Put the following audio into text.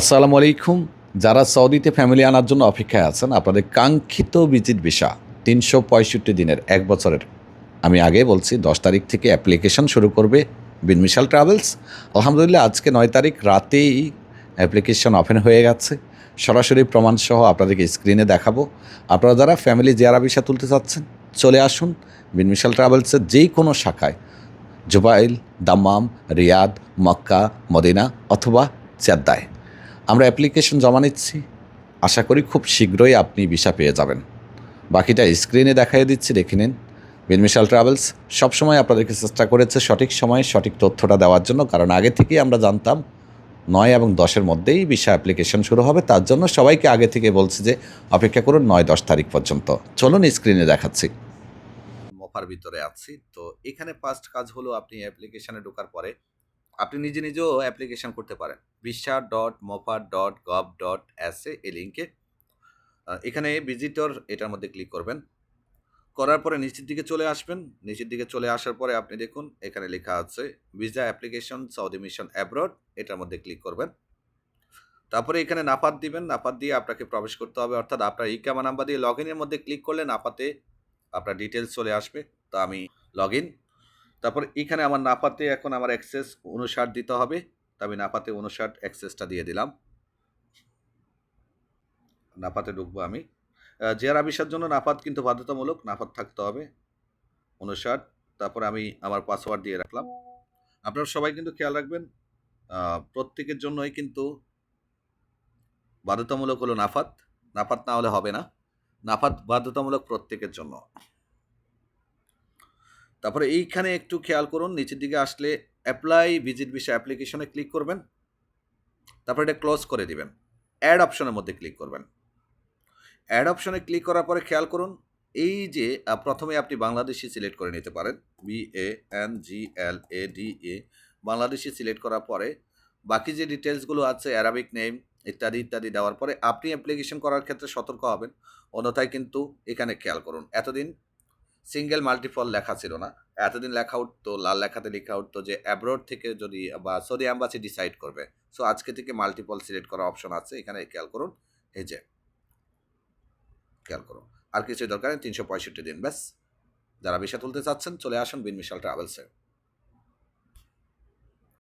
আসসালামু আলাইকুম। যারা সৌদিতে ফ্যামিলি আনার জন্য অপেক্ষায় আছেন, আপনাদের কাঙ্ক্ষিত ভিজিট ভিসা তিনশো পঁয়ষট্টি দিনের এক বছরের। আমি আগে বলছি, দশ তারিখ থেকে অ্যাপ্লিকেশন শুরু করবে বিনমিশাল ট্রাভেলস। আলহামদুলিল্লাহ, আজকে নয় তারিখ, রাতেই অ্যাপ্লিকেশন ওপেন হয়ে গেছে। সরাসরি প্রমাণসহ আপনাদেরকে স্ক্রিনে দেখাবো। আপনারা যারা ফ্যামিলি জিয়ারা ভিসা তুলতে চাচ্ছেন, চলে আসুন বিনমিশাল ট্রাভেলসের যেই কোনো শাখায়। Jubail, Dammam, Riyadh, Makkah, Madinah অথবা চেদ্দায়। আমরা অ্যাপ্লিকেশন জমা নিচ্ছি। আশা করি খুব শীঘ্রই আপনি ভিসা পেয়ে যাবেন। বাকিটা স্ক্রিনে দেখাই দিচ্ছি, দেখে নিন। বিনমিশাল ট্রাভেলস সবসময় আপনাদেরকে চেষ্টা করেছে সঠিক সময়ে সঠিক তথ্যটা দেওয়ার জন্য, কারণ আগে থেকেই আমরা জানতাম নয় এবং দশের মধ্যেই ভিসা অ্যাপ্লিকেশন শুরু হবে। তার জন্য সবাইকে আগে থেকে বলছি যে অপেক্ষা করুন নয়, দশ তারিখ পর্যন্ত। চলুন স্ক্রিনে দেখাচ্ছি। মফার ভিতরে আছি। তো এখানে ফার্স্ট কাজ হলো আপনি অ্যাপ্লিকেশানে ঢোকার পরে আপনি নিজে নিজেও অ্যাপ্লিকেশন করতে পারেন। Visa dot MOFA dot gov dot S এই লিঙ্কে এখানে ভিজিটর এটার মধ্যে ক্লিক করবেন। করার পরে নিচের দিকে চলে আসবেন। নিচের দিকে চলে আসার পরে আপনি দেখুন, এখানে লেখা আছে visa application Saudi mission abroad এটার মধ্যে ক্লিক করবেন। তারপরে এখানে নাপাত দিবেন। নাপাত দিয়ে আপনাকে প্রবেশ করতে হবে। অর্থাৎ আপনার ইকামা নাম্বার দিয়ে লগ ইনের মধ্যে ক্লিক করলে নাপাতে আপনার ডিটেলস চলে আসবে। তো আমি লগ ইন তারপর এখানে আমার নাপাতে এখন আমার অ্যাক্সেস উনষাট দিতে হবে। আমি নাপাতে উনষাট অ্যাক্সেসটা দিয়ে দিলাম। নাপাতে ঢুকবো আমি। জেয়ার আবিষার জন্য নাপাত কিন্তু বাধ্যতামূলক নাপাত থাকতে হবে উনষাট তারপর আমি আমার পাসওয়ার্ড দিয়ে রাখলাম। আপনারা সবাই কিন্তু খেয়াল রাখবেন প্রত্যেকের জন্যই কিন্তু বাধ্যতামূলক হলো নাফাত। নাফাত না হলে হবে না। নাফাত বাধ্যতামূলক প্রত্যেকের জন্য। তারপরে এইখানে একটু খেয়াল করুন, নিচের দিকে আসলে অ্যাপ্লাই ভিজিট ভিসা অ্যাপ্লিকেশনে ক্লিক করবেন। তারপরে এটা ক্লোজ করে দিবেন। অ্যাড অপশনের মধ্যে ক্লিক করবেন। অ্যাড অপশনে ক্লিক করার পরে খেয়াল করুন, এই যে প্রথমে আপনি বাংলাদেশি সিলেক্ট করে নিতে পারেন। B A N G L A D E Bangladeshi select করার পরে বাকি যে ডিটেলসগুলো আছে অ্যারাবিক নেম ইত্যাদি ইত্যাদি দেওয়ার পরে আপনি অ্যাপ্লিকেশন করার ক্ষেত্রে সতর্ক হবেন। অন্যথায় কিন্তু এখানে খেয়াল করুন, এতদিন সিঙ্গেল মাল্টিপল লেখা ছিল না। এতদিন লেখা উঠতো, লাল লেখাতে লেখা উঠতো যে অ্যাব্রোড থেকে যদি বা সৌদি অ্যাম্বাসি ডিসাইড করবে। সো আজকে থেকে মাল্টিপল সিলেক্ট করার অপশন আছে, এখানে খেয়াল করুন, এই যে, খেয়াল করুন। আর কিছু দরকার নেই, তিনশো পঁয়ষট্টি দিন, ব্যাস। যারা বিষয় তুলতে চাচ্ছেন, চলে আসুন বিন মিশাল ট্রাভেলসে